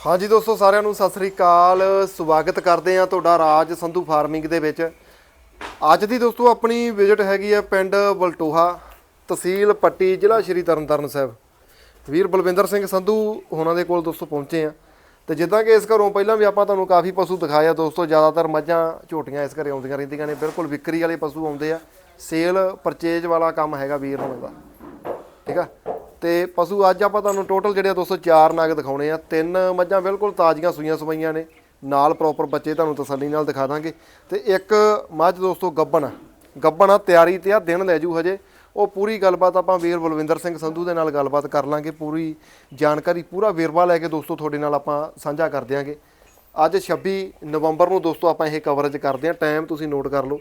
ਹਾਂਜੀ ਦੋਸਤੋ, ਸਾਰਿਆਂ ਨੂੰ ਸਤਿ ਸ੍ਰੀ ਅਕਾਲ। ਸਵਾਗਤ ਕਰਦੇ ਆ ਤੁਹਾਡਾ ਰਾਜ ਸੰਧੂ ਫਾਰਮਿੰਗ ਦੇ ਵਿੱਚ। ਅੱਜ ਦੀ ਦੋਸਤੋ, ਆਪਣੀ ਵਿਜ਼ਿਟ ਹੈਗੀ ਆ ਪਿੰਡ ਬਲਟੋਹਾ, ਤਹਿਸੀਲ ਪੱਟੀ, ਜ਼ਿਲ੍ਹਾ ਸ਼੍ਰੀ ਤਰਨਤਾਰਨ ਸਾਹਿਬ। ਵੀਰ ਬਲਵਿੰਦਰ ਸਿੰਘ ਸੰਧੂ ਉਹਨਾਂ ਦੇ ਕੋਲ ਦੋਸਤੋ ਪਹੁੰਚੇ ਆ ਤੇ ਜਿੱਦਾਂ ਕਿ ਇਸ ਘਰੋਂ ਪਹਿਲਾਂ ਵੀ ਆਪਾਂ ਤੁਹਾਨੂੰ ਕਾਫੀ ਪਸ਼ੂ ਦਿਖਾਇਆ ਦੋਸਤੋ, ਜ਼ਿਆਦਾਤਰ ਮੱਝਾਂ, ਝੋਟੀਆਂ ਇਸ ਘਰੇ ਆਉਂਦੀਆਂ ਰਹਿੰਦੀਆਂ ਨੇ। ਬਿਲਕੁਲ ਵਿਕਰੀ ਵਾਲੇ ਪਸ਼ੂ ਆਉਂਦੇ ਆ। ਸੇਲ ਪਰਚੇਜ ਵਾਲਾ ਕੰਮ ਹੈਗਾ ਵੀਰ ਹੋਣਾ ਦਾ ਠੀਕ ਆ? ਤੇ ਪਸ਼ੂ ਅੱਜ ਆਪਾਂ ਤੁਹਾਨੂੰ ਟੋਟਲ ਜਿਹੜੇ ਆ ਦੋਸਤੋ ਚਾਰ ਨਗ ਦਿਖਾਉਣੇ ਆ। ਤਿੰਨ ਮੱਝਾਂ ਬਿਲਕੁਲ ਤਾਜ਼ੀਆਂ ਸੂਈਆਂ ਸਵਾਈਆਂ ਨੇ। ਨਾਲ ਪ੍ਰੋਪਰ ਬੱਚੇ ਤੁਹਾਨੂੰ ਤਸੱਲੀ ਨਾਲ ਦਿਖਾ ਦਾਂਗੇ। ਤੇ ਇੱਕ ਮੱਝ ਦੋਸਤੋ ਗੱਬਣ ਗੱਬਣ ਆ, ਤਿਆਰੀ ਤੇ ਆ, ਦਿਨ ਲੈ ਜੂ ਹਜੇ। ਉਹ ਪੂਰੀ ਗੱਲਬਾਤ ਆਪਾਂ ਵੀਰ ਬਲਵਿੰਦਰ ਸਿੰਘ ਸੰਧੂ ਦੇ ਨਾਲ ਗੱਲਬਾਤ ਕਰ ਲਾਂਗੇ। ਪੂਰੀ ਜਾਣਕਾਰੀ, ਪੂਰਾ ਵੇਰਵਾ ਲੈ ਕੇ ਦੋਸਤੋ ਤੁਹਾਡੇ ਨਾਲ ਆਪਾਂ ਸਾਂਝਾ ਕਰ ਦਿਆਂਗੇ। ਅੱਜ 26 ਨਵੰਬਰ ਨੂੰ ਦੋਸਤੋ ਆਪਾਂ ਇਹ ਕਵਰੇਜ ਕਰਦੇ ਹਾਂ ਟਾਈਮ ਤੁਸੀਂ ਨੋਟ ਕਰ ਲਓ।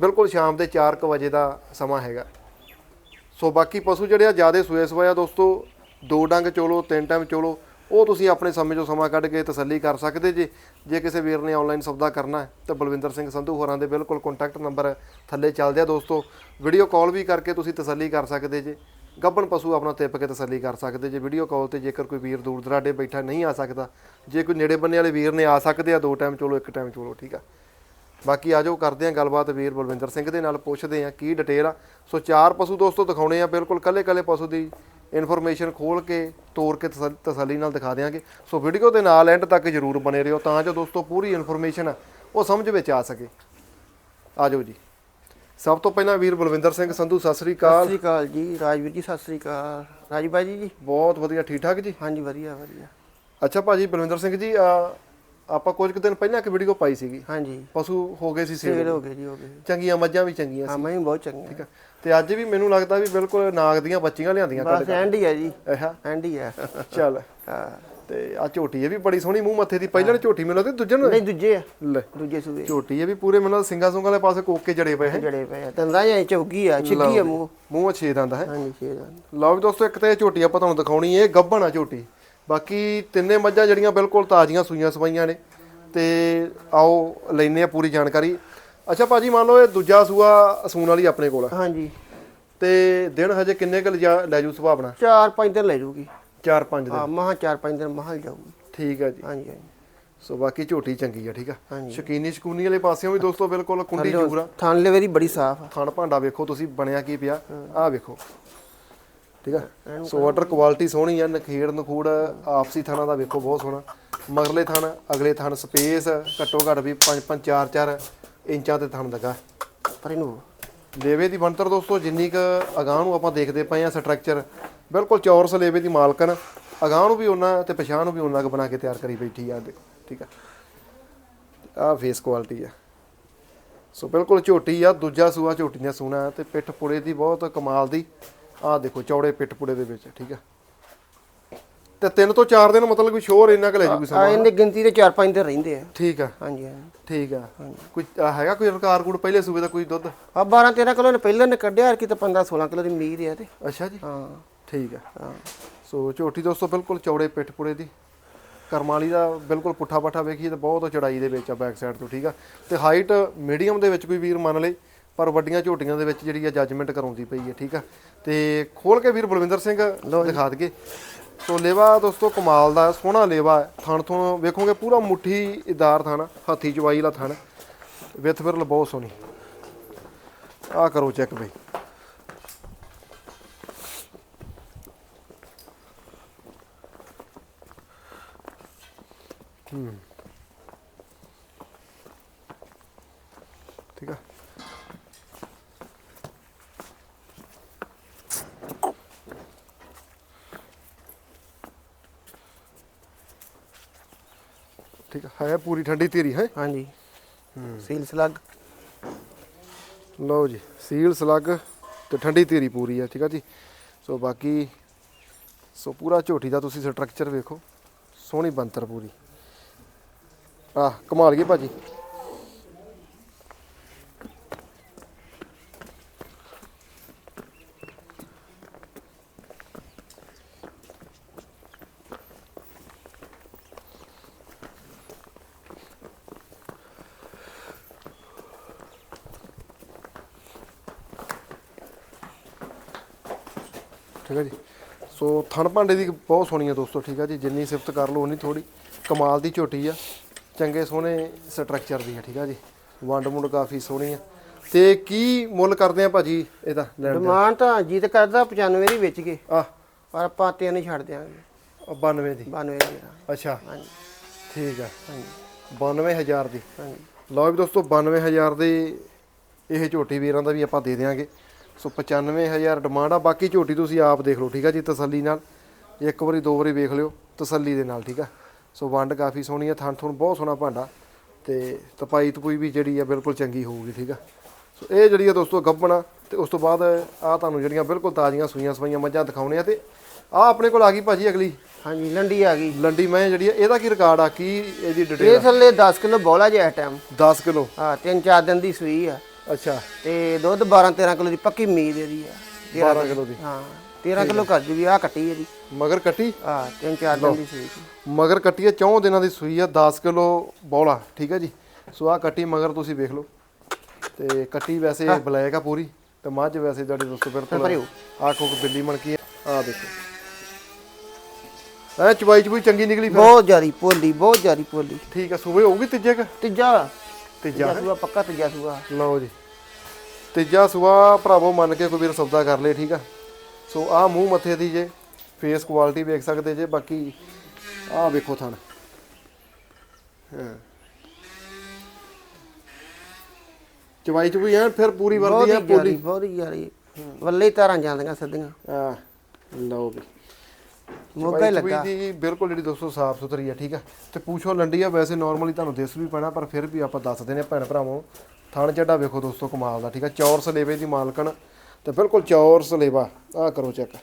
ਬਿਲਕੁਲ ਸ਼ਾਮ ਦੇ 4:00 ਵਜੇ ਦਾ ਸਮਾਂ ਹੈਗਾ। ਸੋ ਬਾਕੀ ਪਸ਼ੂ ਜਿਹੜੇ ਆ ਜਿਆਦੇ ਸੂਏ ਸਵਾਇਆ ਦੋਸਤੋ, ਦੋ ਡੰਗ ਚੋਲੋ, ਤਿੰਨ ਟਾਈਮ ਚੋਲੋ, ਉਹ ਤੁਸੀਂ ਆਪਣੇ ਸਮੇਂ ਚੋਂ ਸਮਾਂ ਕੱਢ ਕੇ ਤਸੱਲੀ ਕਰ ਸਕਦੇ ਜੇ ਜੇ ਕਿਸੇ ਵੀਰ ਨੇ ਆਨਲਾਈਨ ਸੌਦਾ ਕਰਨਾ ਹੈ, ਤਾਂ ਬਲਵਿੰਦਰ ਸਿੰਘ ਸੰਧੂ ਹੋਰਾਂ ਦੇ ਬਿਲਕੁਲ ਕੰਟੈਕਟ ਨੰਬਰ ਥੱਲੇ ਚੱਲਦੇ ਆ ਦੋਸਤੋ। ਵੀਡੀਓ ਕਾਲ ਵੀ ਕਰਕੇ ਤੁਸੀਂ ਤਸੱਲੀ ਕਰ ਸਕਦੇ ਜੇ, ਗੱਬਣ ਪਸ਼ੂ ਆਪਣਾ ਤਿੱਪ ਕੇ ਤਸੱਲੀ ਕਰ ਸਕਦੇ ਜੇ ਵੀਡੀਓ ਕਾਲ ਤੇ ਜੇਕਰ ਕੋਈ ਵੀਰ ਦੂਰ ਦਰਾਡੇ ਬੈਠਾ ਨਹੀਂ ਆ ਸਕਦਾ, ਜੇ ਕੋਈ ਨੇੜੇ ਬੰਨੇ ਵਾਲੇ ਵੀਰ ਨੇ ਆ ਸਕਦੇ ਆ, ਦੋ ਟਾਈਮ ਚੋਲੋ, ਇੱਕ ਟਾਈਮ ਚੋਲੋ, ਠੀਕ ਆ। ਬਾਕੀ ਆਜੋ ਕਰਦੇ ਆਂ ਗੱਲਬਾਤ ਵੀਰ ਬਲਵਿੰਦਰ ਸਿੰਘ ਦੇ ਨਾਲ ਪੁੱਛਦੇ ਆਂ ਕੀ ਡਿਟੇਲ ਆ। ਸੋ ਚਾਰ ਪਸ਼ੂ ਦੋਸਤੋ ਦਿਖਾਉਣੇ ਆ ਬਿਲਕੁਲ ਕੱਲੇ ਕੱਲੇ ਪਸ਼ੂ ਦੀ ਇਨਫੋਰਮੇਸ਼ਨ ਖੋਲ ਕੇ ਤੋੜ ਕੇ ਤਸੱਲ- ਨਾਲ ਦਿਖਾ ਦਿਆਂਗੇ। ਸੋ ਵੀਡੀਓ ਦੇ ਨਾਲ ਐਂਡ ਤੱਕ ਜਰੂਰ ਬਨੇ ਰਹੋ ਤਾਂ ਜੋ ਦੋਸਤੋ ਪੂਰੀ ਇਨਫੋਰਮੇਸ਼ਨ ਉਹ ਸਮਝ ਵਿੱਚ ਆ ਸਕੇ। ਆਜੋ ਜੀ। ਸਭ ਤੋਂ ਪਹਿਲਾਂ ਵੀਰ ਬਲਵਿੰਦਰ ਸਿੰਘ ਸੰਧੂ ਸਤਿ ਸ੍ਰੀ ਸਤਿ ਅਕਾਲ ਸ੍ਰੀ ਅਕਾਲ ਜੀ ਰਾਜਵੀਰ ਜੀ ਸਤਿ ਸ੍ਰੀ ਅਕਾਲ। ਰਾਜੀ ਬਾਜੀ ਜੀ? ਬਹੁਤ ਵਧੀਆ ਠੀਕ ਠਾਕ ਜੀ? ਹਾਂਜੀ ਵਧੀਆ ਵਧੀਆ। ਅੱਛਾ ਭਾਜੀ ਬਲਵਿੰਦਰ ਸਿੰਘ ਜੀ ਆ, ਆਪਾਂ ਕੁਝ ਕੁ ਦਿਨ ਪਹਿਲਾਂ ਇੱਕ ਵੀਡੀਓ ਪਾਈ ਸੀਗੀ। ਹਾਂਜੀ। ਪਸ਼ੂ ਹੋ ਗਏ ਸੀ ਸੇਲ ਹੋ ਗਏ ਜੀ ਹੋ ਗਏ। ਚੰਗੀਆਂ ਮੱਝਾਂ ਵੀ ਚੰਗੀਆਂ ਸੀ। ਹਾਂ ਮੈਂ ਬਹੁਤ ਚੰਗਾ ਠੀਕ ਆ। ਤੇ ਅੱਜ ਵੀ ਮੈਨੂੰ ਲੱਗਦਾ ਵੀ ਬਿਲਕੁਲ ਨਾਗ ਦੀਆਂ ਬੱਚੀਆਂ ਲਿਆਂਦੀਆਂ ਬਸ ਐਂਡ ਹੀ ਹੈ ਜੀ। ਆਹਾ ਐਂਡ ਹੀ ਹੈ ਚੱਲ। ਹਾਂ। ਤੇ ਆ ਝੋਟੀ ਇਹ ਵੀ ਬੜੀ ਸੋਹਣੀ ਮੂੰਹ ਮੱਥੇ ਦੀ। ਪਹਿਲਾਂ ਝੋਟੀ ਮੈਨੂੰ ਲੱਗਦੀ ਦੂਜੇ ਨੂੰ ਨਹੀਂ ਦੂਜੇ ਆ। ਲੈ। ਦੂਜੇ ਸੂਏ। ਝੋਟੀ ਇਹ ਵੀ ਪੂਰੇ ਮੈਨੂੰ ਸਿੰਘਾਂ ਸੁੰਗਾਂ ਵਾਲੇ ਪਾਸੇ ਕੋਕ ਕੇ ਜੜੇ ਪਏ ਹੈ। ਜੜੇ ਪਏ ਆ। ਤੰਦਾ ਜਾਂ ਚੌਕੀ ਆ ਛਿੱਕੀ ਆ ਮੂੰਹ। ਮੂੰਹ ਛੇ ਦੰਦ ਹੈ। ਹਾਂਜੀ ਛੇ ਦਾ ਲਓ ਵੀ ਦੋਸਤੋ ਇੱਕ ਤਾਂ ਝੋਟੀ ਆਪਾਂ ਤੁਹਾਨੂੰ ਦਿਖਾਉਣੀ ਇਹ ਗੱਭਣ ਆ ਝੋਟੀ। ਬਾਕੀ ਤਿੰਨੇ ਮੱਝਾਂ ਜਿਹੜੀਆਂ ਬਿਲਕੁਲ ਤਾਜ਼ੀਆਂ ਸੂਈਆਂ ਸਵਾਈਆਂ ਨੇ ਤੇ ਆਓ ਲੈਨੇ ਆ ਪੂਰੀ ਜਾਣਕਾਰੀ। ਅੱਛਾ ਭਾਜੀ ਮੰਨ ਲਓ ਇਹ ਦੂਜਾ ਸੂਆ ਸੂਣ ਵਾਲੀ ਆਪਣੇ ਕੋਲ ਆ। ਹਾਂਜੀ। ਤੇ ਦਿਨ ਹਜੇ ਕਿੰਨੇ ਕੁ ਲਿਜਾ- ਲੈ ਜੂ ਸੁਭਾਵਨਾ ਚਾਰ ਪੰਜ ਦਿਨ ਲੈ ਜੂਗੀ। 4-5 ਦਿਨ। ਹਾਂ ਮਹਾ ਚਾਰ ਪੰਜ ਦਿਨ ਮਹਲ ਜਾਊਗੀ। ਠੀਕ ਹੈ ਜੀ। ਹਾਂਜੀ ਹਾਂਜੀ। ਸੋ ਬਾਕੀ ਝੋਟੀ ਚੰਗੀ ਆ ਠੀਕ ਆ? ਹਾਂਜੀ। ਸ਼ਕੀਨੀ ਸ਼ਕੂਨੀ ਵਾਲੇ ਪਾਸਿਓਂ ਵੀ ਦੋਸਤੋ ਬਿਲਕੁਲ ਕੁੰਡੀ ਜੂਰਾ ਥਾਣ ਲੇਵੇਰੀ ਬੜੀ ਸਾਫ਼ ਆ। ਥਣ ਭਾਂਡਾ ਵੇਖੋ ਤੁਸੀਂ ਬਣਿਆ ਕੀ ਪਿਆ। ਆਹ ਵੇਖੋ। ਠੀਕ ਆ? ਸੋ ਵਾਟਰ ਕੁਆਲਿਟੀ ਸੋਹਣੀ ਆ ਨਖੇੜ ਨਖੂੜ ਆਪਸੀ ਥਾਣਾ ਦਾ ਵੇਖੋ ਬਹੁਤ ਸੋਹਣਾ। ਮਗਰਲੇ ਥਣ ਅਗਲੇ ਥਣ ਸਪੇਸ ਘੱਟੋ ਘੱਟ ਵੀ 5 5 4 4 ਇੰਚਾਂ ਤੇ ਥਣ ਲੱਗਾ। ਪਰ ਇਹਨੂੰ ਲੇਵੇ ਦੀ ਬਣਤਰ ਦੋਸਤੋ ਜਿੰਨੀ ਕ ਅਗਾਹ ਨੂੰ ਆਪਾਂ ਦੇਖਦੇ ਪਏ ਆ ਸਟਰਕਚਰ ਬਿਲਕੁਲ ਚੌਰਸ ਲੇਵੇ ਦੀ ਮਾਲਕਨ ਅਗਾਹ ਨੂੰ ਵੀ ਉਹਨਾਂ ਤੇ ਪਛਾਣ ਨੂੰ ਵੀ ਉਹਨਾਂ ਕ ਬਣਾ ਕੇ ਤਿਆਰ ਕਰੀ ਬੈਠੀ ਆ ਦੇਖੋ ਠੀਕ ਆ? ਆ ਫੇਸ ਕੁਆਲਿਟੀ ਆ। ਸੋ ਬਿਲਕੁਲ ਝੋਟੀ ਆ ਦੂਜਾ ਸੂਆ ਝੋਟੀ ਸੋਹਣਾ ਹੈ ਤੇ ਪਿੱਠ ਪੁੜੇ ਦੀ ਬਹੁਤ ਕਮਾਲ ਦੀ ਆ ਦੇਖੋ ਚੌੜੇ ਪਿੱਠ ਪੁੜੇ ਦੇ ਵਿੱਚ ਠੀਕ ਆ। ਤੇ ਤਿੰਨ ਤੋਂ ਚਾਰ ਦਿਨ ਮਤਲਬ ਕੋਈ ਸ਼ੋਰ ਇੰਨਾ ਕੁ ਲੈ ਜੂਗੀ ਆ ਸਮਾਂ ਇਹਨੇ ਗਿਣਤੀ ਦੇ ਚਾਰ ਪੰਜ ਦਿਨ ਰਹਿੰਦੇ ਆ। ਠੀਕ ਆ। ਹਾਂਜੀ ਹਾਂਜੀ। ਠੀਕ ਆ। ਕੋਈ ਆਹ ਹੈਗਾ ਕੋਈ ਰਿਕਾਰਡ ਕੋਡ ਪਹਿਲੇ ਸੂਬੇ ਦਾ ਕੋਈ ਦੁੱਧ? ਆ 12 13 ਕਿਲੋ ਨੇ ਪਹਿਲਾਂ ਨੇ ਕੱਢਿਆ ਕਿ ਤਾਂ 15 16 ਕਿਲੋ ਦੀ ਉਮੀਦ ਆ ਤੇ ਅੱਛਾ ਜੀ। ਹਾਂ। ਠੀਕ ਆ। ਹਾਂ। ਸੋ ਝੋਟੀ ਦੋਸਤੋ ਬਿਲਕੁਲ ਚੌੜੇ ਪਿੱਠ ਪੁੜੇ ਦੀ। ਕਰਮਾਲੀ ਦਾ ਬਿਲਕੁਲ ਪੁੱਠਾ ਪੱਠਾ ਵੇਖੀਏ ਤਾਂ ਬਹੁਤ ਚੜਾਈ ਦੇ ਵਿੱਚ ਆ ਬੈਕ ਸਾਈਡ ਤੋਂ ਠੀਕ ਆ। ਤੇ ਹਾਈਟ ਮੀਡੀਅਮ ਦੇ ਵਿੱਚ ਕੋਈ ਵੀਰ ਮੰਨ ਲੇ ਪਰ ਵੱਡੀਆਂ ਝੋਟੀਆਂ ਦੇ ਵਿੱਚ ਜਿਹੜੀ ਆ ਜੱਜਮੈਂਟ ਕਰਾਉਂਦੀ ਪਈ ਹੈ ਠੀਕ ਆ? ਤੇ ਖੋਲ ਕੇ ਵੀਰ ਬਲਵਿੰਦਰ ਸਿੰਘ ਦਿਖਾ ਦਈਏ। ਸੋ ਲੇਵਾ ਦੋਸਤੋ ਕਮਾਲ ਦਾ, ਸੋਹਣਾ ਲੇਵਾ ਹੈ। ਥਣ ਤੋਂ ਵੇਖੋਗੇ ਪੂਰਾ ਮੁੱਠੀ ਇਦਾਰ ਥਣ, ਹਾਥੀ ਚਵਾਈ ਵਾਲਾ ਥਣ, ਵਿਥ ਫਿਰਲ ਬਹੁਤ ਸੋਹਣੀ। ਆ ਕਰੋ ਚੈੱਕ ਬਈ। ਠੀਕ ਆ? ਠੀਕ ਹੈ ਪੂਰੀ ਠੰਡੀ ਧੀਰੀ ਹੈ? ਹਾਂਜੀ। ਸੀਲ ਸਲੱਗ ਲਓ ਜੀ ਸੀਲ ਸਲੱਗ ਤੇ ਠੰਡੀ ਧੀਰੀ ਪੂਰੀ ਆ ਠੀਕ ਆ ਜੀ। ਸੋ ਬਾਕੀ ਸੋ ਪੂਰਾ ਝੋਟੀ ਦਾ ਤੁਸੀਂ ਸਟਰਕਚਰ ਵੇਖੋ। ਸੋਹਣੀ ਬੰਤਰ ਪੂਰੀ। ਆ ਕਮਾਲ ਗਈ ਭਾਜੀ ਠੀਕ ਹੈ ਜੀ ਸੋ ਥਣ ਭਾਂਡੇ ਦੀ ਬਹੁਤ ਸੋਹਣੀ ਆ ਦੋਸਤੋ ਠੀਕ ਆ ਜੀ? ਜਿੰਨੀ ਸਿਫਤ ਕਰ ਲਓ ਉਨੀ ਥੋੜੀ ਕਮਾਲ ਦੀ ਝੋਟੀ ਆ। ਚੰਗੇ ਸੋਹਣੇ ਸਟਰਕਚਰ ਦੀ ਆ ਠੀਕ ਆ ਜੀ? ਵੰਡ ਮੁੰਡ ਕਾਫੀ ਸੋਹਣੀ ਆ। ਤੇ ਕੀ ਮੁੱਲ ਕਰਦੇ ਆ ਭਾਜੀ ਇਹਦਾ ਲੈਣ ਦਾ ਡਿਮਾਂਡ ਤਾਂ ਜੀਤ ਕਰਦਾ 95 ਦੀ ਵੇਚ ਗਏ ਆ ਪਰ ਆਪਾਂ ਤਿੰਨ ਹੀ ਛੱਡ ਦਿਆਂਗੇ। 92 ਦੀ। 92 ਦੀ। ਅੱਛਾ। ਹਾਂਜੀ। ਠੀਕ ਆ। ਹਾਂਜੀ। 92000 ਦੀ। ਹਾਂਜੀ। ਲਓ ਵੀ ਦੋਸਤੋ 92000 ਦੀ ਇਹ ਝੋਟੀ ਵੀਰਾਂ ਦਾ ਵੀ ਆਪਾਂ ਦੇ ਦੇਵਾਂਗੇ ਸੋ 95000 ਡਿਮਾਂਡ ਆ ਬਾਕੀ ਝੋਟੀ ਤੁਸੀਂ ਆਪ ਦੇਖ ਲਓ ਠੀਕ ਆ ਜੀ ਤਸੱਲੀ ਨਾਲ। ਇੱਕ ਵਾਰੀ ਦੋ ਵਾਰੀ ਵੇਖ ਲਿਓ ਤਸੱਲੀ ਦੇ ਨਾਲ ਠੀਕ ਆ। ਸੋ ਵੰਡ ਕਾਫੀ ਸੋਹਣੀ ਆ ਥਣ ਥਣ ਬਹੁਤ ਸੋਹਣਾ ਭਾਂਡਾ। ਤੇ ਤਪਾਈ ਤਪੂਈ ਵੀ ਜਿਹੜੀ ਆ ਬਿਲਕੁਲ ਚੰਗੀ ਹੋਊਗੀ ਠੀਕ ਆ। ਸੋ ਇਹ ਜਿਹੜੀ ਆ ਦੋਸਤੋ ਗੱਬਣਾ ਤੇ ਉਸ ਤੋਂ ਬਾਅਦ ਆ ਤੁਹਾਨੂੰ ਜਿਹੜੀਆਂ ਬਿਲਕੁਲ ਤਾਜ਼ੀਆਂ ਸੂਈਆਂ ਸਵਾਈਆਂ ਮੱਝਾਂ ਦਿਖਾਉਣੇ ਆ ਤੇ ਆ ਆਪਣੇ ਕੋਲ ਆ ਗਈ ਭਾਜੀ ਅਗਲੀ। ਹਾਂਜੀ ਲੰਡੀ ਆ ਗਈ। ਲੰਡੀ ਮੈਂ ਜਿਹੜੀ ਆ ਇਹਦਾ ਕੀ ਰਿਕਾਰਡ ਆ ਕੀ ਇਹਦੀ ਇਹ ਡਿਟੇਲ ਥੱਲੇ 10 ਕਿਲੋ ਬੋਲਾ ਜਿਹਾ ਟਾਈਮ 10 ਕਿਲੋ। ਹਾਂ ਤਿੰਨ ਚਾਰ ਦਿਨ ਦੀ ਸੂਈ ਆ। ਅੱਛਾ। ਤੇ ਦੁੱਧ 12 13 ਕਿਲੋ ਦੀ ਪੱਕੀ ਉਮੀਦ ਇਹਦੀ ਆ। 12 ਕਿਲੋ ਦੀ। ਹਾਂ 13 ਕਿਲੋ ਕਰ ਜੂਗੀ ਆ ਕੱਟੀ ਇਹਦੀ। ਮਗਰ ਕੱਟੀ ਹਾਂ ਤਿੰਨ ਚਾਰ ਦਿਨ ਦੀ ਸੂਈ। ਸੀ ਮਗਰ ਕੱਟੀ ਹੈ ਚੌਂ ਦਿਨਾਂ ਦੀ ਸੂਈ ਆ 10 ਕਿਲੋ ਬੌਲਾ ਠੀਕ ਹੈ ਜੀ। ਸੋ ਆ ਕੱਟੀ ਮਗਰ ਤੁਸੀਂ ਵੇਖ ਲਓ। ਤੇ ਕੱਟੀ ਵੈਸੇ ਬਲੈਕ ਆ ਪੂਰੀ ਤੇ ਮੱਝ ਵੈਸੇ ਜਿਹੜੀ ਦੋਸਤੋ ਬਿਲਕੁਲ ਭਰਿਓ। ਆਖੋ ਕਿ ਬਿੱਲੀ ਮਣਕੀ ਆ ਦੇਖੋ। ਐ ਚਵਾਈ ਚਵਾਈ ਚੰਗੀ ਨਿਕਲੀ ਫਿਰ? ਬਹੁਤ ਜ਼ਿਆਦੀ ਪੋਲੀ ਬਹੁਤ ਜ਼ਿਆਦੀ ਪੋਲੀ ਠੀਕ ਆ ਸੂਬੇ ਹੋਊਗੀ ਤੀਜੇ ਕ? ਤੀਜਾ ਤੀਜਾ ਤੀਜਾ ਸੂਆ ਪੱਕਾ ਤੀਜਾ ਸੂਆ। ਲਓ ਜੀ। ਤੀਜਾ ਸੁਆ ਭਰਾਵੋ ਮੰਨ ਕੇ ਕੋਈ ਵੀਰ ਸੌਦਾ ਕਰ ਲੇ ਠੀਕ ਆ? ਸੋ ਆ ਮੂੰਹ ਮੱਥੇ ਦੀ ਜੇ ਫੇਸ ਕੁਆਲਿਟੀ ਵੇਖ ਸਕਦੇ ਜੇ ਬਾਕੀ ਆ ਵੇਖੋ ਥਣ। ਹਾਂ। ਚਵਾਈ ਚੁਈ ਐ ਫਿਰ ਪੂਰੀ ਬਹੁਤ ਵਰਦੀ ਹੀ ਜ਼ਿਆਦੀ ਪੋਲੀ ਬਹੁਤ ਹੀ ਵੱਲੇ ਤਾਰਾਂ ਜਾਂਦੀਆਂ ਸਦੀਆਂ ਆ ਲਓ ਵੀ। ਮੋਗਾ ਹੀ ਲੱਗਾ। ਦੀ ਬਿਲਕੁਲ ਜਿਹੜੀ ਦੋਸਤੋ ਸਾਫ਼ ਸੁਥਰੀ ਆ ਠੀਕ ਆ? ਤੇ ਪੂਛੋ ਲੰਡੀ ਆ ਵੈਸੇ ਨਾਰਮਲੀ ਤੁਹਾਨੂੰ ਦਿਸ ਵੀ ਪੈਣਾ ਪਰ ਫਿਰ ਵੀ ਆਪਾਂ ਦੱਸਦੇ ਨੇ ਭੈਣ ਭਰਾਵੋ। ਥਣ ਚੱਡਾ ਵੇਖੋ ਦੋਸਤੋ ਕਮਾਲ ਦਾ ਠੀਕ ਆ? ਚੌਰ ਸਲੇਵੇ ਦੀ ਮਾਲਕਣ ਤੇ ਬਿਲਕੁਲ ਚੌਰ ਸਲੇਵਾ ਆ ਕਰੋ ਚੈੱਕ।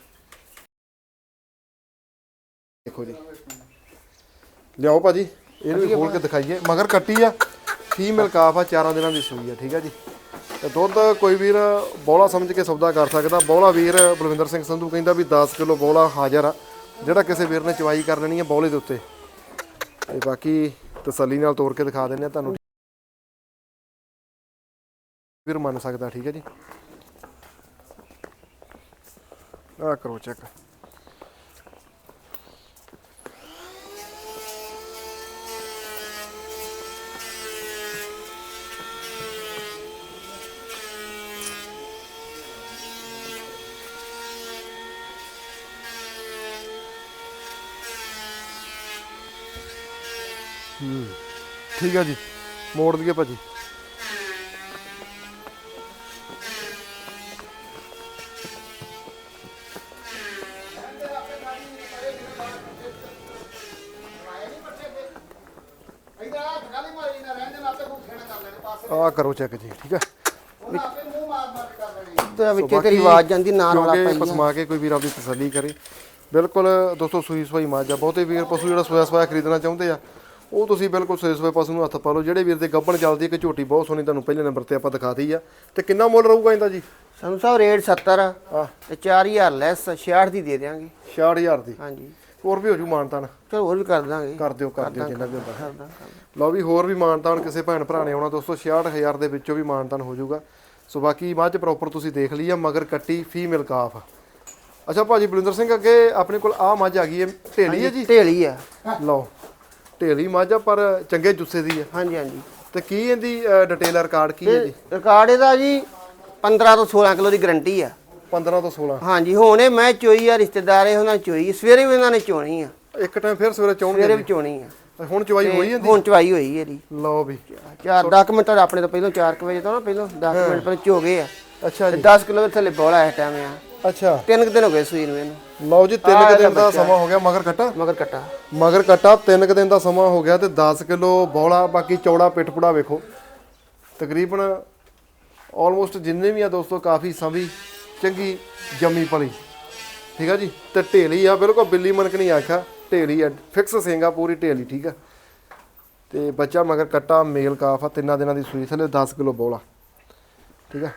ਦੇਖੋ ਜੀ। ਲਿਆਓ ਭਾਜੀ ਇਹਨੂੰ ਵੀ ਖੋਲ ਕੇ ਦਿਖਾਈਏ। ਮਗਰ ਕੱਟੀ ਆ ਫੀਮੇਲ ਕਾਫ ਆ ਚਾਰਾਂ ਦਿਨਾਂ ਦੀ ਸੂਈ ਆ ਠੀਕ ਆ ਜੀ। ਤੇ ਦੁੱਧ ਕੋਈ ਵੀਰ ਬੋਲਾ ਸਮਝ ਕੇ ਸੌਦਾ ਕਰ ਸਕਦਾ। ਬੋਲਾ ਵੀਰ ਬਲਵਿੰਦਰ ਸਿੰਘ ਸੰਧੂ ਕਹਿੰਦਾ ਵੀ 10 ਕਿਲੋ ਬੋਲਾ ਹਾਜ਼ਰ ਆ। ਜਿਹੜਾ ਕਿਸੇ ਵੀਰ ਨੇ ਚਵਾਈ ਕਰ ਲੈਣੀ ਹੈ ਬੋਲੇ ਦੇ ਉੱਤੇ। ਤੇ ਬਾਕੀ ਤਸੱਲੀ ਨਾਲ ਤੋੜ ਕੇ ਦਿਖਾ ਦਿੰਦੇ ਆ ਤੁਹਾਨੂੰ। ਵੀਰ ਮੰਨ ਸਕਦਾ, ਠੀਕ ਹੈ ਜੀ। ਆ ਕਰੋ ਚੈੱਕ ਠੀਕ ਹੈ ਜੀ। ਮੋੜ ਦਈਏ ਭਾਜੀ। ਆ ਕਰੋ ਚੈੱਕ ਜੀ ਠੀਕ ਹੈ ਤੇ ਵਿੱਚ ਤੇਰੀ ਆਵਾਜ਼ ਜਾਂਦੀ ਨਾਲ ਵਾਲਾ ਪਾਈ ਪਸਮਾ ਕੇ ਕੋਈ ਵੀਰ ਆਪਦੀ ਤਸੱਲੀ ਕਰੇ। ਬਿਲਕੁਲ ਦੋਸਤੋ ਸੂਈ ਸਵਾਈ ਆ ਬਹੁਤੇ ਵੀਰ ਪਸ਼ੂ ਜਿਹੜਾ ਸੋਇਆ ਸਵਾਇਆ ਖਰੀਦਣਾ ਚਾਹੁੰਦੇ ਆ ਉਹ ਤੁਸੀਂ ਬਿਲਕੁਲ ਸੋਏ ਪਸ਼ੂ ਨੂੰ ਹੱਥ ਪਾ ਲਓ। ਜਿਹੜੇ ਵੀਰ ਦੇ ਗੱਬਣ ਚੱਲਦੀ ਇੱਕ ਝੋਟੀ ਬਹੁਤ ਸੋਹਣੀ ਤੁਹਾਨੂੰ ਪਹਿਲੇ ਨੰਬਰ ਤੇ ਆਪਾਂ ਦਿਖਾਤੀ ਆ। ਤੇ ਕਿੰਨਾ ਮੁੱਲ ਰਹੂਗਾ ਇਹਦਾ ਜੀ? ਸਾਨੂੰ ਸਾਹਿਬ ਰੇਟ 70 ਆ। ਤੇ 4000 ਲੈਸ 66 ਦੀ ਦੇ ਦਿਆਂਗੇ। 66000 ਦੀ? ਹਾਂਜੀ। ਹੋਰ ਵੀ ਹੋ ਜੂ ਮਾਨਤਾਨ ਚਲੋ ਹੋਰ ਵੀ ਕਰ ਦਾਂਗੇ। ਕਰ ਦਿਓ ਕਰ ਦਿਓ ਜਿੰਨਾ ਵੀ ਹੁੰਦਾ। ਲਓ ਵੀ ਹੋਰ ਵੀ ਮਾਨਤਾਨ ਕਿਸੇ ਭੈਣ ਭਰਾ ਨੇ ਆਉਣਾ ਦੋਸਤੋ 66000 ਦੇ ਵਿੱਚੋਂ ਵੀ ਮਾਨਤਾਨ ਹੋ ਜਾਊਗਾ ਸੋ ਬਾਕੀ ਮੱਝ ਪ੍ਰੋਪਰ ਤੁਸੀਂ ਦੇਖ ਲਈ ਆ ਮਗਰ ਕੱਟੀ ਫੀਮੇਲ ਕਾਫ ਅੱਛਾ ਭਾਜੀ ਬਲਿੰਦਰ ਸਿੰਘ ਅੱਗੇ ਆਪਣੇ ਕੋਲ ਆ ਮੱਝ ਆ ਗਈ ਹੈ ਢੇਲੀ ਹੈ ਜੀ? ਢੇਲੀ ਆ। ਲਓ। ਢੇਲੀ ਮੱਝ ਆ ਪਰ ਚੰਗੇ ਜੁੱਸੇ ਦੀ ਹੈ ਹਾਂਜੀ ਹਾਂਜੀ। ਤੇ ਕੀ ਇਹਦੀ ਡਿਟੇਲ ਰਿਕਾਰਡ ਕੀ ਹੈ ਜੀ ਰਿਕਾਰਡ ਇਹਦਾ ਜੀ 15 ਤੋਂ 16 ਕਿਲੋ ਦੀ ਗਰੰਟੀ ਆ। 15 ਤੋਂ 16 ਹਾਂਜੀ ਹੁਣ ਇਹ ਮੈਂ ਚੋਈ ਆ ਰਿਸ਼ਤੇਦਾਰ ਉਹਨਾਂ ਚੋਈ ਸਵੇਰੇ ਵੀ ਇਹਨਾਂ ਨੇ ਚੋਣੀ ਆ। ਇੱਕ ਟਾਈਮ ਫਿਰ ਸਵੇਰੇ ਚੌਣ ਸਵੇਰੇ ਵੀ ਚੋਣੀ ਆ। ਹੁਣ ਚਵਾਈ ਹੋਈ ਜਾਂਦੀ ਹੁਣ ਚਵਾਈ ਹੋਈ ਇਹਦੀ। ਲਓ ਵੀ। ਚਾਰ 10 ਮਿੰਟ ਤਾਂ ਆਪਣੇ ਤੋਂ ਪਹਿਲਾਂ 4 ਵਜੇ ਤੋਂ ਨਾ ਪਹਿਲਾਂ 10 ਮਿੰਟ ਪਹਿਲਾਂ ਚੋ ਗਏ ਆ। ਅੱਛਾ ਜੀ। 10 ਕਿਲੋ ਥੱਲੇ ਬੋਲਾ ਇਸ ਟਾਈਮ ਆ। ਅੱਛਾ। ਤਿੰਨ ਦਿਨ ਹੋ ਗਏ ਸੂਈ ਨੂੰ ਇਹਨੂੰ। ਲਓ ਜੀ 3 ਆਹ ਕੁ ਦਿਨ ਦਾ। ਸਮਾਂ ਹੋ ਗਿਆ ਮਗਰ ਕੱਟਾ। ਮਗਰ ਕੱਟਾ। ਮਗਰ ਕੱਟਾ 3 ਕੁ ਦਿਨ ਦਾ ਸਮਾਂ ਹੋ ਗਿਆ ਤੇ 10 ਕਿਲੋ ਬੌਲਾ ਬਾਕੀ ਚੌੜਾ ਪਿੱਠਪੁੜਾ ਵੇਖੋ। ਤਕਰੀਬਨ ਆਲਮੋਸਟ ਜਿੰਨੇ ਵੀ ਆ ਦੋਸਤੋ ਕਾਫੀ ਸੰਭੀ ਚੰਗੀ ਜੰਮੀ ਪਲੀ ਠੀਕ ਆ ਜੀ? ਤੇ ਢੇਲੀ ਆ ਬਿਲਕੁਲ ਬਿੱਲੀ ਮਨਕ ਨਹੀਂ ਆਖਿਆ। ਢੇਲੀ ਆ ਫਿਕਸ ਸਿੰਗਾ ਪੂਰੀ ਢੇਲੀ ਠੀਕ ਆ। ਤੇ ਬੱਚਾ ਮਗਰ ਕੱਟਾ ਮੇਲ ਕਾਫ ਆ ਤਿੰਨਾਂ ਦਿਨਾਂ ਦੀ ਸੂਈ ਥੱਲੇ 10 ਕਿਲੋ ਬੌਲਾ। ਠੀਕ ਆ?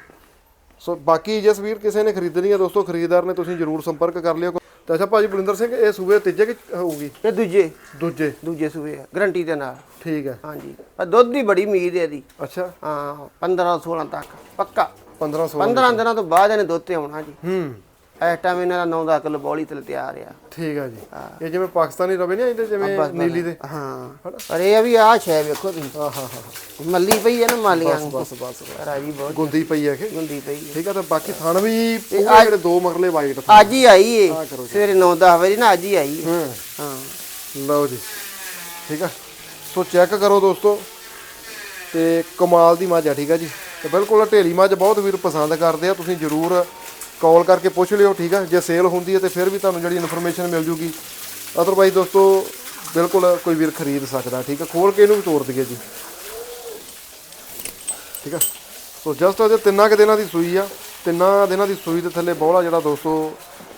ਸੋ ਬਾਕੀ ਜਿਸ ਵੀਰ ਕਿਸੇ ਨੇ ਖਰੀਦਣੀ ਆ ਦੋਸਤੋ ਖਰੀਦਦਾਰ ਨੇ ਤੁਸੀਂ ਜਰੂਰ ਸੰਪਰਕ ਕਰ ਲਿਓ। ਤੇ ਅੱਛਾ ਭਾਜੀ ਬਲਿੰਦਰ ਸਿੰਘ ਇਹ ਸੂਬੇ ਤੀਜੇ ਕਿ ਹੋਊਗੀ? ਇਹ ਦੂਜੇ। ਦੂਜੇ। ਦੂਜੇ ਸੂਏ ਆ ਗਰੰਟੀ ਦੇ ਨਾਲ। ਠੀਕ ਹੈ। ਹਾਂਜੀ। ਪਰ ਦੁੱਧ ਦੀ ਬੜੀ ਉਮੀਦ ਹੈ ਇਹਦੀ। ਅੱਛਾ। ਹਾਂ 15 16 ਤੱਕ ਪੱਕਾ। 15 16 15 ਦਿਨਾਂ ਤੋਂ ਬਾਅਦ ਇਹਨੇ ਦੁੱਧ ਤੇ ਆਉਣਾ ਜੀ। ਹੂੰ। ਇਸ ਟਾਈਮ ਇਹਨਾਂ ਦਾ 9-10 ਕਿਲੋ ਬੋਲੀ ਤੇ ਤਿਆਰ ਆ। ਠੀਕ ਆ ਜੀ। ਇਹ ਜਿਵੇਂ ਪਾਕਿਸਤਾਨੀ ਰਵੇ ਨੇ ਇਹਦੇ ਜਿਵੇਂ ਨੀਲੀ ਦੇ। ਹਾਂ। ਪਰ ਇਹ ਆ ਵੀ ਆਹ ਛੇ ਵੇਖੋ ਤੁਸੀਂ। ਹਾਂ ਹਾਂ ਹਾਂ। ਮੱਲੀ ਪਈ ਹੈ ਨਾ ਮਾਲੀਆਂ ਨੂੰ ਬਸ ਬਸ ਰਾਜੀ ਬਹੁਤ ਗੁੰਦੀ ਪਈ ਹੈ ਕਿ ਗੁੰਦੀ ਪਈ ਹੈ ਠੀਕ ਆ ਤਾਂ ਬਾਕੀ ਥਣ ਵੀ ਪੂਰੇ ਜਿਹੜੇ ਦੋ ਮਰਲੇ ਵਾਈਟ ਅੱਜ ਹੀ ਆਈ ਏ। ਸਵੇਰੇ 9-10 ਵਜੇ ਨਾ ਅੱਜ ਹੀ ਆਈ ਏ। ਹਾਂ। ਹਾਂ। ਲਓ ਜੀ। ਠੀਕ ਆ। ਸੋ ਚੈੱਕ ਕਰੋ ਦੋਸਤੋ। ਤੇ ਕਮਾਲ ਦੀ ਮੱਝ ਆ ਠੀਕ ਆ ਜੀ। ਤੇ ਬਿਲਕੁਲ ਢੇਲੀ ਮੱਝ ਬਹੁਤ ਵੀਰ ਪਸੰਦ ਕਰਦੇ ਆ। ਤੁਸੀਂ ਜਰੂਰ ਕਾਲ ਕਰਕੇ ਪੁੱਛ ਲਿਓ, ਠੀਕ ਆ? ਜੇ ਸੇਲ ਹੁੰਦੀ ਹੈ ਤੇ ਫਿਰ ਵੀ ਤੁਹਾਨੂੰ ਜਿਹੜੀ ਇਨਫੋਰਮੇਸ਼ਨ ਮਿਲ ਜੂਗੀ। ਅਦਰਵਾਈਜ਼ ਦੋਸਤੋ, ਬਿਲਕੁਲ ਕੋਈ ਵੀਰ ਖਰੀਦ ਸਕਦਾ, ਠੀਕ ਆ? ਖੋਲ ਕੇ ਇਹਨੂੰ ਵੀ ਤੋੜ ਦਈਏ ਜੀ। ਠੀਕ ਆ? ਸੋ ਜਸਟ ਅਜੇ ਤਿੰਨਾਂ ਕੁ ਦਿਨਾਂ ਦੀ ਸੂਈ ਆ। ਤਿੰਨਾਂ ਦਿਨਾਂ ਦੀ ਸੂਈ ਦੇ ਥੱਲੇ ਬੋਲਾ ਜਿਹੜਾ ਦੋਸਤੋ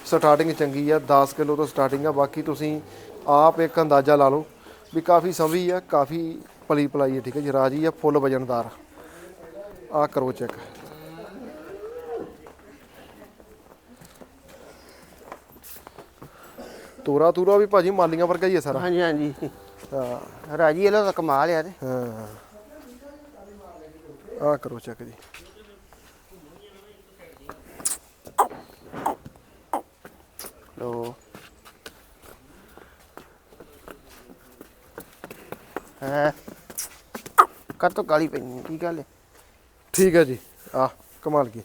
ਸਟਾਰਟਿੰਗ ਚੰਗੀ ਆ। 10 ਕਿਲੋ ਤੋਂ ਸਟਾਰਟਿੰਗ ਆ। ਬਾਕੀ ਤੁਸੀਂ ਆਪ ਇੱਕ ਅੰਦਾਜ਼ਾ ਲਾ ਲਓ ਵੀ ਕਾਫੀ ਸੰਭੀ ਆ, ਕਾਫੀ ਪਲੀ ਪਲਾਈ ਹੈ ਠੀਕ ਹੈ ਜੀ? ਰਾਜੀ ਆ, ਫੁੱਲ ਵਜਨਦਾਰ। ਆ ਕਰੋ ਚੈੱਕ ਤੋਰਾ ਤੂਰਾ ਵੀ ਭਾਜੀ ਮਾਲੀਆਂ ਵਰਗਾ ਹੀ ਹੈ ਸਾਰਾ। ਹਾਂਜੀ ਹਾਂਜੀ। ਹਾਂ। ਰਾਜੀ ਇਹਦਾ ਤਾਂ ਕਮਾਲ ਆ ਤੇ। ਹਾਂ। ਆ ਕਰੋ ਚੈੱਕ ਜੀ। ਲੋ ਹੈ। ਕਰ ਤੋਂ ਕਾਲੀ ਪੈਣੀ ਕੀ ਗੱਲ ਹੈ? ਠੀਕ ਹੈ ਜੀ। ਆ ਕਮਾਲ ਕੀ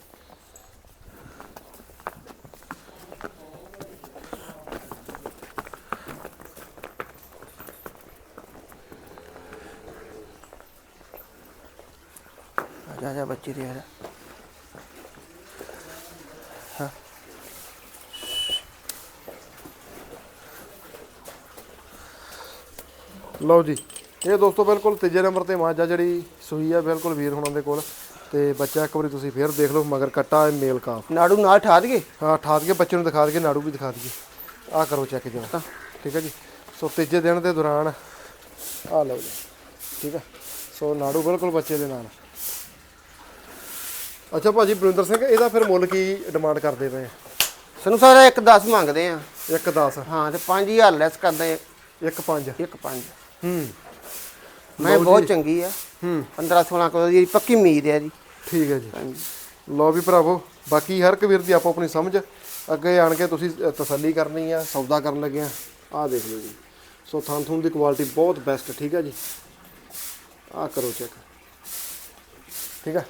ਆ ਜਾ ਜਾ ਬੱਚੇ ਦੇ ਯਾਰ। ਲਓ ਜੀ ਇਹ ਦੋਸਤੋ ਬਿਲਕੁਲ ਤੀਜੇ ਨੰਬਰ ਤੇ ਆ ਜਿਹੜੀ ਸੂਈ ਆ ਬਿਲਕੁਲ ਵੀਰ ਹੁਣਾਂ ਦੇ ਕੋਲ। ਤੇ ਬੱਚਾ ਇੱਕ ਵਾਰੀ ਤੁਸੀਂ ਫੇਰ ਦੇਖ ਲਓ ਮਗਰ ਕੱਟਾ ਹੈ ਮੇਲ ਕਾਫ। ਨਾੜੂ ਨਾਲ ਠਾ ਦਈਏ? ਹਾਂ ਠਾ ਕੇ ਬੱਚੇ ਨੂੰ ਦਿਖਾ ਦਈਏ ਨਾੜੂ ਵੀ ਦਿਖਾ ਦਈਏ। ਆ ਕਰੋ ਚੈੱਕ ਜਰਾ ਠੀਕ ਹੈ ਜੀ। ਸੋ ਤੀਜੇ ਦਿਨ ਦੇ ਦੌਰਾਨ ਆ ਲਓ ਜੀ। ਠੀਕ ਹੈ ਸੋ ਨਾੜੂ ਬਿਲਕੁਲ ਬੱਚੇ ਦੇ ਨਾਲ। ਅੱਛਾ ਭਾਜੀ ਬਰਿੰਦਰ ਸਿੰਘ ਇਹਦਾ ਫਿਰ ਮੁੱਲ ਕੀ ਡਿਮਾਂਡ ਕਰਦੇ ਪਏ? ਸਾਨੂੰ ਸਾਰਾ ਇੱਕ 10 ਮੰਗਦੇ ਆ। ਇੱਕ 10 ਹਾਂ ਤੇ 5000 ਲੈਸ ਕਰਦੇ ਇੱਕ 5 ਇੱਕ 5 ਹੂੰ। ਮੈਂ ਬਹੁਤ ਚੰਗੀ ਆ। ਹੂੰ। 15 16 ਕਿਲੋ ਦੀ ਪੱਕੀ ਉਮੀਦ ਹੈ ਜੀ। ਠੀਕ ਹੈ ਜੀ। ਹਾਂਜੀ। ਲਓ ਵੀ ਭਰਾਵੋ ਬਾਕੀ ਹਰ ਇੱਕ ਵੀਰ ਦੀ ਆਪੋ ਆਪਣੀ ਸਮਝ। ਅੱਗੇ ਆਣ ਕੇ ਤੁਸੀਂ ਤਸੱਲੀ ਕਰਨੀ ਆ ਸੌਦਾ ਕਰਨ ਲੱਗੇ ਆ। ਆਹ ਦੇਖ ਲਓ ਜੀ। ਸੋ ਥਾਂ ਥੂਨ ਦੀ ਕੁਆਲਿਟੀ ਬਹੁਤ ਬੈਸਟ ਠੀਕ ਹੈ ਜੀ? ਆਹ ਕਰੋ ਚੈੱਕ ਠੀਕ ਹੈ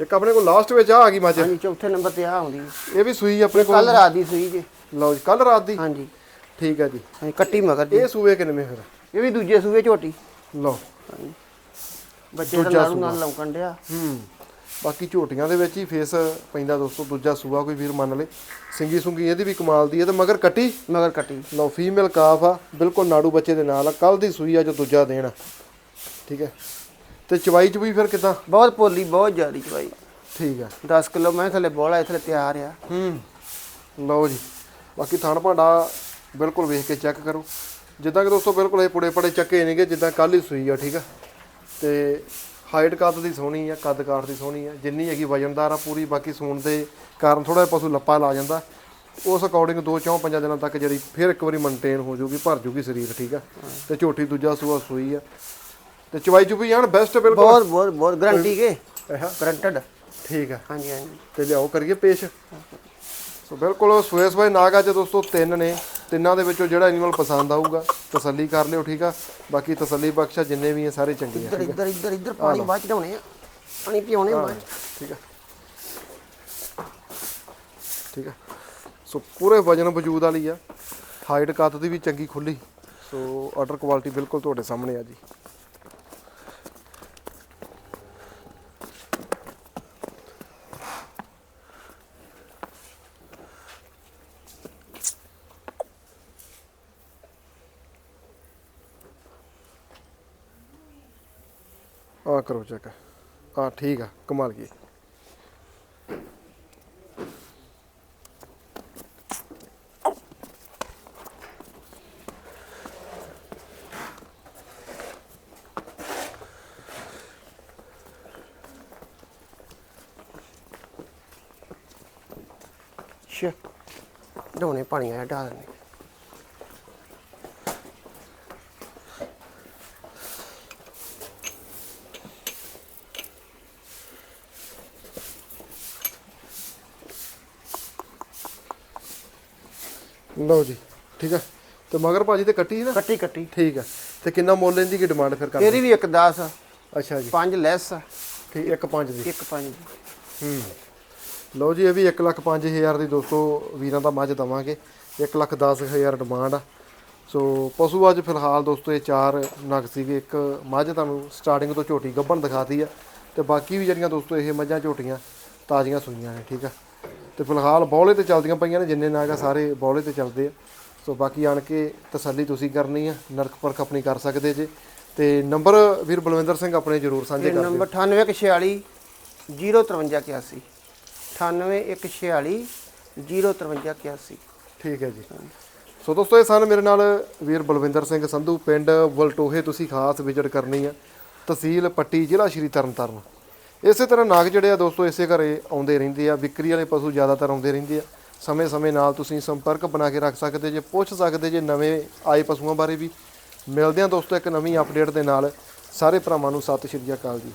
ਇੱਕ ਆਪਣੇ ਕੋਲ ਲਾਸਟ ਵਿੱਚ ਆ ਆ ਗਈ ਮੱਝ। ਹਾਂਜੀ ਚੌਥੇ ਨੰਬਰ ਤੇ ਆ ਆਉਂਦੀ। ਇਹ ਵੀ ਸੂਈ ਆਪਣੇ ਕੱਲ ਕੋਲ? ਰਾਤ ਦੀ ਸੂਈ ਜੀ। ਲਓ ਜੀ ਕੱਲ ਰਾਤ ਦੀ? ਹਾਂਜੀ। ਠੀਕ ਹੈ ਜੀ। ਹਾਂਜੀ, ਕੱਟੀ ਮਗਰ ਜੀ ਇਹ ਸੂਏ ਕਿੰਨੇ ਫਿਰ? ਇਹ ਵੀ ਦੂਜੇ ਸੂਏ ਝੋਟੀ। ਲਓ। ਬੱਚੇ ਦਾ ਨਾੜੂ ਨਾਲ ਲੌਂਕਣ ਡਿਆ। ਹੂੰ। ਬਾਕੀ ਝੋਟੀਆਂ ਦੇ ਵਿੱਚ ਹੀ ਫੇਸ ਪੈਂਦਾ ਦੋਸਤੋ ਦੂਜਾ ਸੂਆ ਕੋਈ ਵੀਰ ਮੰਨ ਲੇ। ਸਿੰਗੀ ਸੁੰਗੀ ਇਹਦੀ ਵੀ ਕਮਾਲ ਦੀ ਹੈ ਤੇ ਮਗਰ ਕੱਟੀ? ਮਗਰ ਕੱਟੀ। ਲਓ ਫੀਮੇਲ ਕਾਫ ਆ। ਬਿਲਕੁਲ ਨਾੜੂ ਬੱਚੇ ਦੇ ਨਾਲ ਆ। ਕੱਲ ਦੀ ਸੂਈ ਆ ਜੋ ਦੂਜਾ ਦੇਣ ਠੀਕ ਹੈ। ਤੇ ਚਵਾਈ ਚ ਵੀ ਫਿਰ ਕਿਦਾਂ? ਬਹੁਤ ਪੋਲੀ ਬਹੁਤ ਜ਼ਿਆਦੀ ਚਵਾਈ। ਠੀਕ ਆ। 10 ਕਿਲੋ ਮੈਂ ਥੱਲੇ ਬੋਲਾ ਇਥੇ ਤਿਆਰ ਆ। ਹੂੰ। ਲਓ ਜੀ ਬਾਕੀ ਥਣ ਭਾਂਡਾ ਬਿਲਕੁਲ ਵੇਖ ਕੇ ਚੈੱਕ ਕਰੋ। ਜਿੱਦਾਂ ਕਿ ਦੋਸਤੋ ਬਿਲਕੁਲ ਇਹ ਪੁੜੇ ਪੜੇ ਚੱਕੇ ਨਹੀਂਗੇ ਜਿੱਦਾਂ ਕੱਲ ਹੀ ਸੂਈ ਆ ਠੀਕ ਆ। ਤੇ ਹਾਈਟ ਕੱਦ ਦੀ ਸੋਹਣੀ ਆ ਕੱਦ ਕਾਰ ਦੀ ਸੋਹਣੀ ਆ ਜਿੰਨੀ ਹੈਗੀ ਵਜਨਦਾਰ ਆ ਪੂਰੀ ਬਾਕੀ ਸੂਣ ਦੇ ਕਾਰਨ ਥੋੜਾ ਜਿਹਾ ਪਸ਼ੂ ਲੱਪਾ ਲਾ ਜਾਂਦਾ। ਉਸ ਅਕੋਰਡਿੰਗ 2 4 5 ਦਿਨਾਂ ਤੱਕ ਜਿਹੜੀ ਫਿਰ ਇੱਕ ਵਾਰੀ ਮੇਨਟੇਨ ਹੋ ਜਾਊਗੀ ਭਰ ਜੂਗੀ ਸਰੀਰ ਠੀਕ ਆ। ਤੇ ਝੋਟੀ ਦੂਜਾ ਸੂਆ ਸੂਈ ਆ। ਤੇ ਚਵਾਈ ਚੁਪੀ ਆਣ ਬੈਸਟ ਬਿਲਕੁਲ। ਬਹੁਤ ਬਹੁਤ ਬਹੁਤ ਗਰੰਟੀ ਕੇ। ਗਰੰਟਡ ਠੀਕ ਆ। ਹਾਂਜੀ ਹਾਂਜੀ। ਤੇ ਲਿਆਓ ਕਰੀਏ ਪੇਸ਼। ਸੋ ਬਿਲਕੁਲ ਸੋਇਸ ਬਾਈ ਨਾਗਾ ਚ ਦੋਸਤੋ ਤਿੰਨ ਨੇ ਤਿੰਨਾਂ ਦੇ ਵਿੱਚੋਂ ਜਿਹੜਾ ਐਨੀਮਲ ਪਸੰਦ ਆਊਗਾ ਤਸੱਲੀ ਕਰ ਲਿਓ ਠੀਕ ਆ? ਬਾਕੀ ਤਸੱਲੀ ਬਖਸ਼ਾ ਜਿੰਨੇ ਵੀ ਆ ਸਾਰੇ ਚੰਗੇ ਆ ਇੱਧਰ ਇੱਧਰ ਇੱਧਰ ਇੱਧਰ ਪਾਣੀ ਬਾਅਦ ਚੜਾਉਣੇ ਆ। ਪਾਣੀ ਪਿਉਣੇ ਬਾਅਦ। ਠੀਕ ਆ। ਠੀਕ ਆ। ਸੋ ਪੂਰੇ ਵਜਨ ਵਜੂਦ ਵਾਲੀ ਆ। ਹਾਈਟ ਕੱਦ ਦੀ ਵੀ ਚੰਗੀ ਖੁੱਲੀ। ਸੋ ਆਰਡਰ ਕੁਆਲਿਟੀ ਬਿਲਕੁਲ ਤੁਹਾਡੇ ਸਾਹਮਣੇ ਆ ਜੀ। ਆ ਕਰੋ ਚੈੱਕ ਆ ਠੀਕ ਆ ਕਮਾਲ ਕੀ। ਸ਼ੇ ਢੋਣੇ ਪਾਣੀ ਆ ਡਾਲ ਨੇ ਲਓ ਜੀ ਠੀਕ ਆ? ਤੇ ਮਗਰ ਭਾਜੀ ਤੇ ਕੱਟੀ ਨਾ? ਕੱਟੀ ਕੱਟੀ। ਠੀਕ ਆ। ਤੇ ਕਿੰਨਾ ਮੁੱਲ ਲੈਂਦੀ ਕੀ ਡਿਮਾਂਡ ਫਿਰ ਕਰ ਇਹਦੀ ਵੀ ਇੱਕ 10 ਅੱਛਾ ਜੀ। 5 ਲੈਸ। ਠੀਕ ਇੱਕ ਪੰਜ ਦੀ। ਇੱਕ 5 ਹੂੰ। ਲਓ ਜੀ ਇਹ ਵੀ 1 ਲੱਖ 5000 ਦੀ ਦੋਸਤੋ ਵੀਰਾਂ ਦਾ ਮੱਝ ਦਵਾਂਗੇ। 1 ਲੱਖ 10000 ਡਿਮਾਂਡ ਆ। ਸੋ ਪਸ਼ੂ ਅੱਜ ਫਿਲਹਾਲ ਦੋਸਤੋ ਇਹ ਚਾਰ ਨਗ ਸੀਗੇ। ਇੱਕ ਮੱਝ ਤੁਹਾਨੂੰ ਸਟਾਰਟਿੰਗ ਤੋਂ ਝੋਟੀ ਗੱਭਣ ਦਿਖਾਤੀ ਆ। ਤੇ ਬਾਕੀ ਵੀ ਜਿਹੜੀਆਂ ਦੋਸਤੋ ਇਹ ਮੱਝਾਂ ਝੋਟੀਆਂ ਤਾਜ਼ੀਆਂ ਸੂਈਆਂ ਨੇ ਠੀਕ ਆ? ਤੇ ਫਿਲਹਾਲ ਬੌਲੇ ਤੇ ਚੱਲਦੀਆਂ ਪਈਆਂ ਨੇ ਜਿੰਨੇ ਨਾਗ ਆ ਸਾਰੇ ਬੌਲੇ ਤੇ ਚੱਲਦੇ ਆ। ਸੋ ਬਾਕੀ ਆਣ ਕੇ ਤਸੱਲੀ ਤੁਸੀਂ ਕਰਨੀ ਆ ਨਰਕ ਪਰਖ ਆਪਣੀ ਕਰ ਸਕਦੇ ਜੇ। ਤੇ ਨੰਬਰ ਵੀਰ ਬਲਵਿੰਦਰ ਸਿੰਘ ਆਪਣੇ ਜ਼ਰੂਰ ਸਾਂਝੇ ਕਰ ਨੰਬਰ 9846 05381 9846 05381 ਠੀਕ ਹੈ ਜੀ। ਸੋ ਦੋਸਤੋ ਇਹ ਸਨ ਮੇਰੇ ਨਾਲ ਵੀਰ ਬਲਵਿੰਦਰ ਸਿੰਘ ਸੰਧੂ ਪਿੰਡ ਵਲਟੋਹੇ ਤੁਸੀਂ ਖਾਸ ਵਿਜ਼ਿਟ ਕਰਨੀ ਆ। ਤਹਿਸੀਲ ਪੱਟੀ ਜ਼ਿਲ੍ਹਾ ਸ਼੍ਰੀ ਤਰਨਤਾਰਨ। ਇਸੇ ਤਰ੍ਹਾਂ ਨਾਗ ਜਿਹੜੇ ਆ ਦੋਸਤੋ, ਇਸੇ ਘਰੇ ਆਉਂਦੇ ਰਹਿੰਦੇ ਆ। ਵਿਕਰੀ ਵਾਲੇ ਪਸ਼ੂ ਜ਼ਿਆਦਾਤਰ ਆਉਂਦੇ ਰਹਿੰਦੇ ਆ। ਸਮੇਂ-ਸਮੇਂ ਨਾਲ ਤੁਸੀਂ ਸੰਪਰਕ ਬਣਾ ਕੇ ਰੱਖ ਸਕਦੇ ਜੇ, ਪੁੱਛ ਸਕਦੇ ਜੇ ਨਵੇਂ ਆਏ ਪਸ਼ੂਆਂ ਬਾਰੇ ਵੀ। ਮਿਲਦੇ ਆ ਦੋਸਤੋ ਇੱਕ ਨਵੀਂ ਅਪਡੇਟ ਦੇ ਨਾਲ। ਸਾਰੇ ਭਰਾਵਾਂ ਨੂੰ ਸਤਿ ਸ਼੍ਰੀ ਅਕਾਲ ਜੀ।